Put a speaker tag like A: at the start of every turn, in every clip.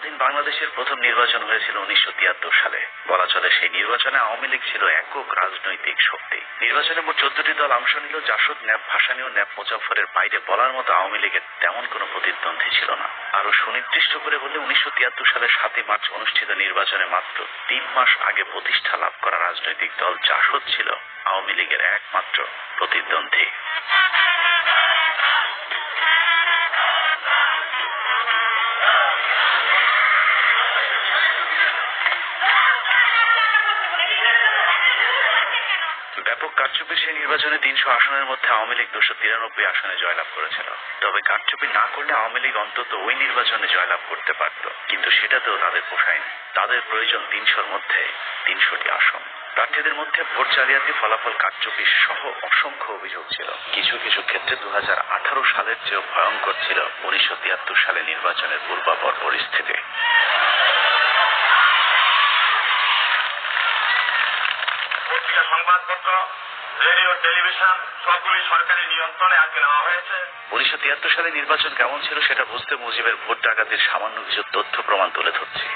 A: স্বাধীন বাংলাদেশের প্রথম নির্বাচন হয়েছিল উনিশশো তিয়াত্তর সালে। বলা চলে সেই নির্বাচনে আওয়ামী লীগ ছিল একক রাজনৈতিক শক্তি। নির্বাচনে মোট চোদ্দটি দল অংশ নিল, জাসদ, ন্যাপ ভাসানী ও ন্যাপ মুজাফরের বাইরে বলার মতো আওয়ামী লীগের তেমন কোনো প্রতিদ্বন্দ্বী ছিল না। আরও সুনির্দিষ্ট করে বললে উনিশশো তিয়াত্তর সালের সাতই মার্চ অনুষ্ঠিত নির্বাচনে মাত্র তিন মাস আগে প্রতিষ্ঠা লাভ করা রাজনৈতিক দল জাসদ ছিল আওয়ামী লীগের একমাত্র প্রতিদ্বন্দ্বী। ব্যাপক কারচুপি সেই নির্বাচনে তিনশো আসনের মধ্যে আওয়ামী লীগ দুশো তিরানব্বই আসনে জয়লাভ করেছিল। তবে কারচুপি না করলে আওয়ামী লীগ অন্তত ওই নির্বাচনে জয়লাভ করতে পারত। কিন্তু সেটাতেও তাদের পোষায়নি। তাদের প্রয়োজন তিনশোর মধ্যে তিনশোটি আসন। প্রার্থীদের মধ্যে ভোট জালিয়াতি ফলাফল কারচুপি সহ অসংখ্য অভিযোগ ছিল। কিছু কিছু ক্ষেত্রে দু আঠারো সালের চেয়েও ভয়ঙ্কর ছিল উনিশশো তিয়াত্তর সালে নির্বাচনের পূর্বাপর পরিস্থিতি।
B: পত্রিকা সংবাদপত্র, রেডিও, টেলিভিশন সবগুলি সরকারি নিয়ন্ত্রণে আজকে নেওয়া হয়েছে।
A: উনিশশো তিয়াত্তর সালে নির্বাচন কেমন ছিল সেটা বুঝতে মুজিবের ভোট ডাকাতির সামান্য কিছু তথ্য প্রমাণ তুলে ধরছি।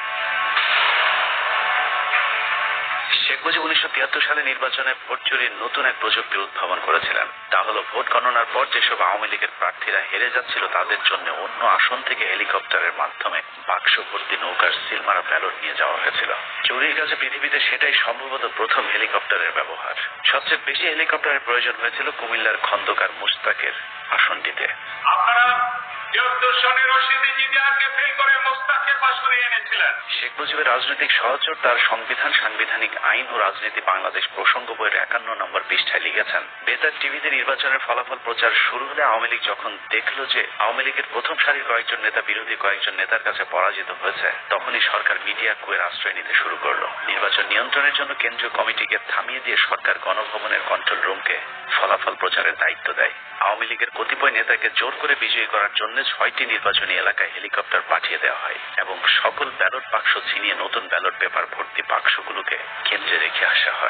A: শেখ মুজিব উনিশশো তিয়াত্তর সালে নির্বাচনে ভোট চুরির নতুন এক প্রযুক্তি উদ্ভাবন করেছিলেন। তা হলো ভোট গণনার পর যেসব আওয়ামী লীগের প্রার্থীরা হেরে যাচ্ছিল, তাদের জন্য অন্য আসন থেকে হেলিকপ্টারের মাধ্যমে বাক্স ভর্তি নৌকার সিলমারা ব্যালট নিয়ে যাওয়া হয়েছিল। চুরির কাছে পৃথিবীতে সেটাই সম্ভবত প্রথম হেলিকপ্টারের ব্যবহার। সবচেয়ে বেশি হেলিকপ্টারের প্রয়োজন হয়েছিল কুমিল্লার খন্দকার মুস্তাকের আসনটিতে। শেখ মুজিবের রাজনৈতিক সহচর তার সংবিধান সাংবিধানিক আইন ও রাজনীতি বাংলাদেশ প্রসঙ্গ বইয়ের একান্ন নম্বর পৃষ্ঠায় লিখেছেন, বেতার টিভিতে নির্বাচনের ফলাফল প্রচার শুরু হলে আওয়ামী লীগ যখন দেখল যে আওয়ামী লীগের প্রথম সারির কয়েকজন নেতা, বিরোধী কয়েকজন নেতার কাছে পরাজিত হয়েছে, তখনই সরকার মিডিয়া কুয়ের আশ্রয় নিতে শুরু করল। নির্বাচন নিয়ন্ত্রণের জন্য কেন্দ্রীয় কমিটিকে থামিয়ে দিয়ে সরকার গণভবনের কন্ট্রোল রুমকে ফলাফল প্রচারের দায়িত্ব দেয়। আওয়ামী লীগের কতিপয় নেতাকে জোর করে বিজয়ী করার জন্য ছয়টি নির্বাচনী এলাকায় হেলিকপ্টার পাঠিয়ে দেওয়া হয় এবং সকল ব্যালট বাক্স ছিনিয়ে নতুন ব্যালট পেপার ভর্তি বাক্সগুলোকে কেন্দ্রে রেখে আসা হয়।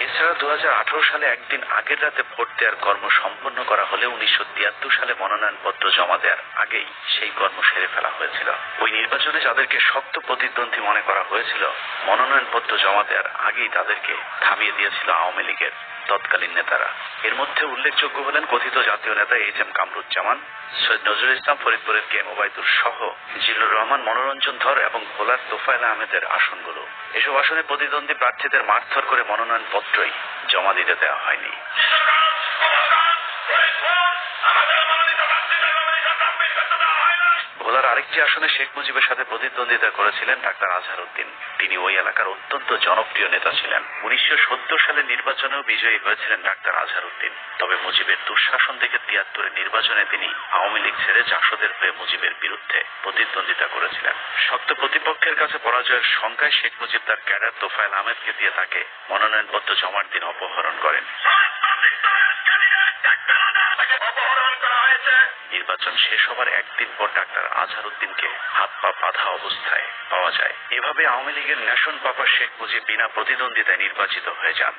A: এছাড়া দু হাজার আঠারো সালে একদিন আগের রাতে ভোট দেওয়ার কর্ম সম্পন্ন করা হলে উনিশশো তিয়াত্তর সালে মনোনয়নপত্র জমা দেওয়ার আগেই সেই কর্ম সেরে ফেলা হয়েছিল। ওই নির্বাচনে যাদেরকে শক্ত প্রতিদ্বন্দ্বী মনে করা হয়েছিল, মনোনয়নপত্র জমা দেওয়ার আগেই তাদেরকে থামিয়ে দিয়েছিল আওয়ামী লীগের তৎকালীন নেতারা। এর মধ্যে উল্লেখযোগ্য হলেন কথিত জাতীয় নেতা এইচ এম কামরুজ্জামান, সৈয়দ নজরুল ইসলাম, ফরিদপুরের কে মোবাইদুর সহ জিল্লুর রহমান, মনোরঞ্জন ধর এবং ভোলার তোফায়েল আহমেদের আসনগুলো। এসব আসনে প্রতিদ্বন্দ্বী প্রার্থীদের মারধর করে মনোনয়নপত্রই জমা দিতে দেওয়া হয়নি। ভোলার আরেকটি আসনে শেখ মুজিবের সাথে প্রতিদ্বন্দ্বিতা করেছিলেন ডাক্তার আজহার উদ্দিন তিনি ওই এলাকার অত্যন্ত জনপ্রিয় নেতা ছিলেন। উনিশশো সালের নির্বাচনেও বিজয়ী হয়েছিলেন ডাক্তার আজহার উদ্দিন তবে মুজিবের দুঃশাসন থেকে তিয়াত্তরের নির্বাচনে তিনি আওয়ামী লীগ ছেড়ে জাসদের হয়ে মুজিবের বিরুদ্ধে প্রতিদ্বন্দ্বিতা করেছিলেন। শক্ত প্রতিপক্ষের কাছে পরাজয়ের শঙ্কায় শেখ মুজিব তার ক্যাডার তোফায়েল আহমেদকে দিয়ে তাকে মনোনয়নপত্র জমার দিন অপহরণ করেন। নির্বাচন শেষ হবার একদিন পর ডাক্তার আজহার উদ্দিনকে হাত পা বাঁধা অবস্থায় পাওয়া যায়। এভাবে আওয়ামী লীগের ন্যাশন পাপা শেখ মুজিব বিনা প্রতিদ্বন্দ্বিতায় নির্বাচিত হয়ে যান।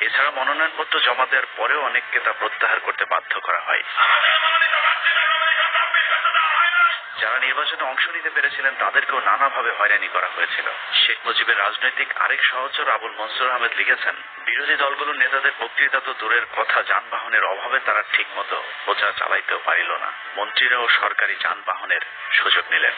A: এছাড়া মনোনয়নপত্র জমা দেওয়ার পরেও অনেককে তা প্রত্যাহার করতে বাধ্য করা হয়। যারা নির্বাচনে অংশ নিতে পেরেছিলেন, তাদেরকেও নানাভাবে হয়রানি করা হয়েছিল। শেখ মুজিবের রাজনৈতিক আরেক সহচর আবুল মনসুর আহমেদ লিখেছেন, বিরোধী দলগুলোর নেতাদের বক্তৃতা তো দূরের কথা, যানবাহনের অভাবে তারা ঠিক মতো প্রচার চালাইতেও পারিল না। মন্ত্রীরাও সরকারি যানবাহনের সুযোগ নিলেন।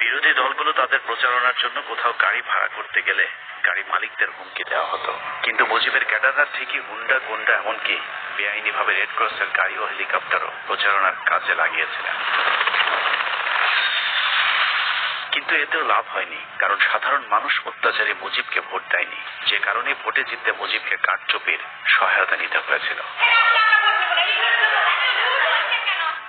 A: বিরোধী দলগুলো তাদের প্রচারণার জন্য কোথাও গাড়ি ভাড়া করতে গেলে গাড়ি মালিকদের হুমকি দেওয়া হতো। কিন্তু মুজিবের ক্যাডাররা ঠিকই হুন্ডা গুন্ডা এমনকি বেআইনিভাবে রেড ক্রসের গাড়ি ও হেলিকপ্টারও প্রচারণার কাজে লাগিয়েছিলেন। কিন্তু এতেও লাভ হয়নি, কারণ সাধারণ মানুষ অত্যাচারী মুজিবকে ভোট দেয়নি। যে কারণে ভোটে জিততে মুজিবকে কারচুপির সহায়তা নিতে হয়েছিল।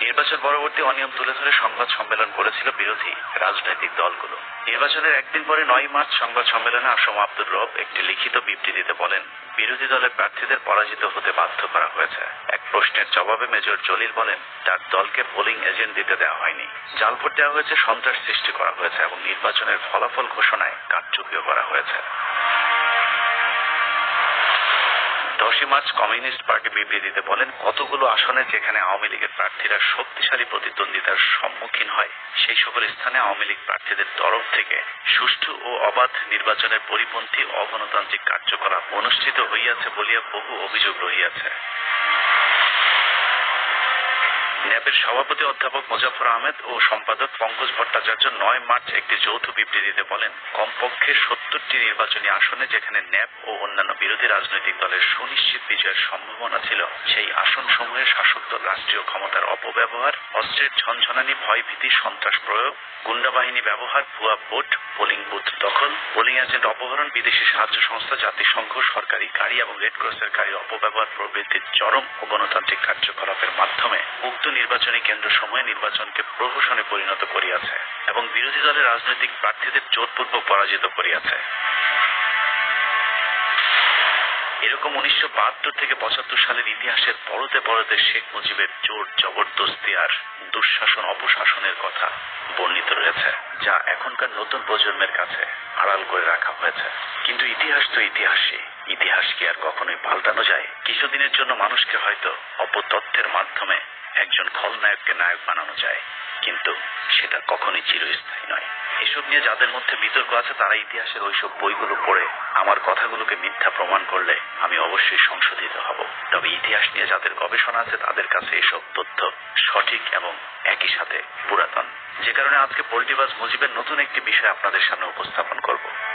A: নির্বাচন পরবর্তী অনিয়ম তুলে ধরে সংবাদ সম্মেলন করেছিল বিরোধী রাজনৈতিক দলগুলো। নির্বাচনের একদিন পরে নয় মার্চ সংবাদ সম্মেলনে আসম আব্দুর রব একটি লিখিত বিবৃতিতে বলেন, বিরোধী দলের প্রার্থীদের পরাজিত হতে বাধ্য করা হয়েছে। এক প্রশ্নের জবাবে মেজর জলিল বলেন, তার দলকে পোলিং এজেন্ট দিতে দেওয়া হয়নি। জাল ভোট দেওয়া হয়েছে, সন্ত্রাস সৃষ্টি করা হয়েছে এবং নির্বাচনের ফলাফল ঘোষণায় কারচুপিও করা হয়েছে। দশই মার্চ কমিউনিস্ট পার্টি বিবৃতিতে বলেন, কতগুলো আসনে যেখানে আওয়ামী লীগের প্রার্থীরা শক্তিশালী প্রতিদ্বন্দ্বিতার সম্মুখীন হয়, সেই সকল স্থানে আওয়ামী লীগ প্রার্থীদের তরফ থেকে সুষ্ঠু ও অবাধ নির্বাচনের পরিপন্থী অগণতান্ত্রিক কার্যকলাপ অনুষ্ঠিত হইয়াছে বলিয়া বহু অভিযোগ রহিয়াছে। ন্যাপের সভাপতি অধ্যাপক মোজাফর আহমেদ ও সম্পাদক পঙ্কজ ভট্টাচার্য নয় মার্চ একটি যৌথ বিবৃতিতে বলেন, কমপক্ষে সত্তরটি নির্বাচনী আসনে যেখানে ন্যাপ ও অন্যান্য বিরোধী রাজনৈতিক দলের সুনিশ্চিত বিজয়ের সম্ভাবনা ছিল, সেই আসনসমূহে শাসক দল রাষ্ট্রীয় ক্ষমতার অপব্যবহার, অস্ত্রের ঝনঝনানি, ভয়ভীতি, সন্ত্রাস প্রয়োগ গুন্ডা বাহিনী ব্যবহার, ভুয়া ভোট, পোলিং বুথ দখল, পোলিং এজেন্ট অপহরণ, বিদেশি সাহায্য সংস্থা, জাতিসংঘ, সরকারি গাড়ি এবং রেড ক্রসের গাড়ি অপব্যবহার প্রভৃতির চরম ও গণতান্ত্রিক কার্যকলাপের মাধ্যমে উক্ত নির্বাচনী কেন্দ্র সময়ে নির্বাচনকে প্রহসনে পরিণত করিয়াছে এবং বিরোধী দলের রাজনৈতিক প্রার্থীদের জোরপূর্বক পরাজিত করিয়াছে। এরকম উনিশশো বাহাত্তর থেকে পঁচাত্তর সালের ইতিহাসের পরতে পরতে শেখ মুজিবের জোর জবরদস্তি আর দুঃশাসন অপশাসনের কথা বর্ণিত রয়েছে, যা এখনকার নতুন প্রজন্মের কাছে আড়াল করে রাখা হয়েছে। কিন্তু ইতিহাস তো ইতিহাসই। ইতিহাস কি আর কখনোই পাল্টানো যায়? কিছুদিনের জন্য মানুষকে হয়তো অপতথ্যের মাধ্যমে একজন খলনায়ককে নায়ক বানানো যায়। কিন্তু সেটা কখনোই চিরস্থায়ী নয়। এসব নিয়ে যাদের মধ্যে বিতর্ক আছে, তারা ইতিহাসের ওইসব বইগুলো পড়ে আমার কথাগুলোকে মিথ্যা প্রমাণ করলে আমি অবশ্যই সংশোধিত হব। তবে ইতিহাস নিয়ে যাদের গবেষণা আছে, তাদের কাছে এসব তথ্য সঠিক এবং একই সাথে পুরাতন। যে কারণে আজকে পল্টিবাস মুজিবের নতুন একটি বিষয় আপনাদের সামনে উপস্থাপন করব।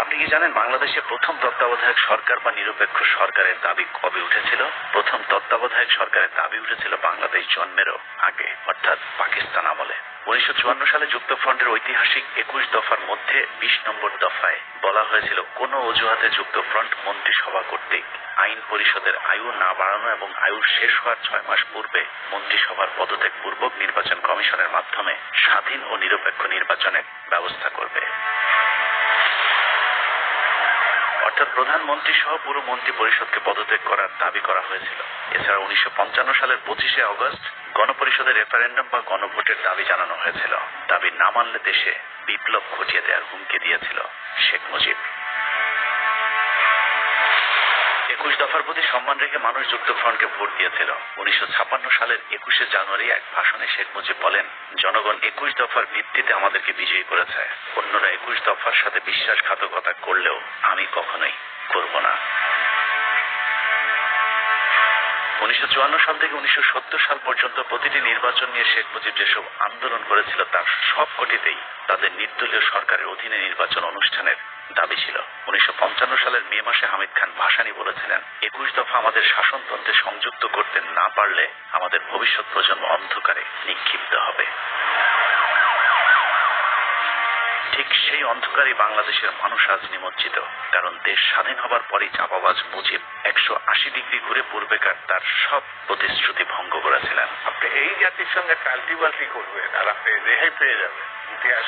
A: আপনি কি জানেন বাংলাদেশে প্রথম তত্ত্বাবধায়ক সরকার বা নিরপেক্ষ সরকারের দাবি কবে উঠেছিল? প্রথম তত্ত্বাবধায়ক সরকারের দাবি উঠেছিল বাংলাদেশ জন্মেরও আগে, অর্থাৎ পাকিস্তান আমলে। উনিশশো চুয়ান্ন সালে যুক্তফ্রন্টের ঐতিহাসিক একুশ দফার মধ্যে বিশ নম্বর দফায় বলা হয়েছিল, কোন অজুহাতে যুক্তফ্রন্ট মন্ত্রিসভা কর্তৃক আইন পরিষদের আয়ু না বাড়ানো এবং আয়ু শেষ হওয়ার ছয় মাস পূর্বে মন্ত্রিসভার পদত্যাগ পূর্বক নির্বাচন কমিশনের মাধ্যমে স্বাধীন ও নিরপেক্ষ নির্বাচনের ব্যবস্থা করবে। অর্থাৎ প্রধানমন্ত্রী সহ পুরো মন্ত্রী পরিষদকে পদত্যাগ করার দাবি করা হয়েছিল। এছাড়া উনিশশো পঞ্চান্ন সালের পঁচিশে অগস্ট গণপরিষদের রেফারেন্ডাম বা গণভোটের দাবি জানানো হয়েছিল। দাবি না মানলে দেশে বিপ্লব ঘটিয়ে দেওয়ার হুমকি দিয়েছিল শেখ মুজিব। একুশ দফার প্রতি সম্মান রেখে মানুষ যুক্ত যুক্তফ্রন্টকে ভোট দিয়েছিল। উনিশশো সালের একুশে জানুয়ারি এক ভাষণে শেখ মুজিব বলেন, জনগণ একুশ দফার ভিত্তিতে আমাদেরকে বিজয়ী করেছে। অন্যরা একুশ দফার সাথে বিশ্বাসঘাতকতা করলেও আমি কখনোই করব না। উনিশশো সাল থেকে উনিশশো সত্তর সাল পর্যন্ত প্রতিটি নির্বাচন নিয়ে শেখ মুজিব যেসব আন্দোলন করেছিল, তার সবকটিতেই তাদের নির্দলীয় সরকারের অধীনে নির্বাচন অনুষ্ঠানের দাবি ছিল। উনিশশো পঞ্চান্ন সালের মে মাসে হামিদ খান ভাসানি বলেছিলেন, একুশ দফা আমাদের শাসনতন্ত্রে সংযুক্ত করতে না পারলে আমাদের ভবিষ্যৎ প্রজন্ম অন্ধকারে নিক্ষিপ্ত হবে। ঠিক সেই অন্ধকারে বাংলাদেশের মানুষ আজ নিমজ্জিত কারণ দেশ স্বাধীন হবার পরই চাপাবাজ মুজিব একশো আশি ডিগ্রি ঘুরে পূর্বেকার তার সব প্রতিশ্রুতি ভঙ্গ করেছিলেন।
C: আপনি এই জাতির সঙ্গে কাল্টিবাল্টি করবেন আর আপনি রেহাই পেয়ে যাবেন। ইতিহাস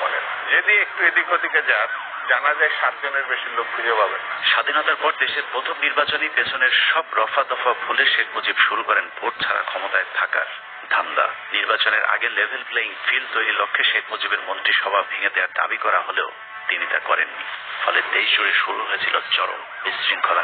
C: বলেন যদি একটু এদিক ওদিকে যান জানা যায় সাতজনের বেশি লোক খুঁজে পাবেন
A: স্বাধীনতার পর দেশের প্রথম নির্বাচনী পেছনের সব রফা দফা ভুলে শেখ মুজিব শুরু করেন ভোট ছাড়া ক্ষমতায় থাকার। ধান্দা। নির্বাচনের আগে লেভেল প্লেইং ফিল্ড তৈরির লক্ষ্যে শেখ মুজিবের মন্ত্রিসভা ভেঙে দেওয়ার দাবি করা হলেও তিনি তা করেননি। ফলে দেশ জুড়ে শুরু হয়েছিল চরম বিশৃঙ্খলা।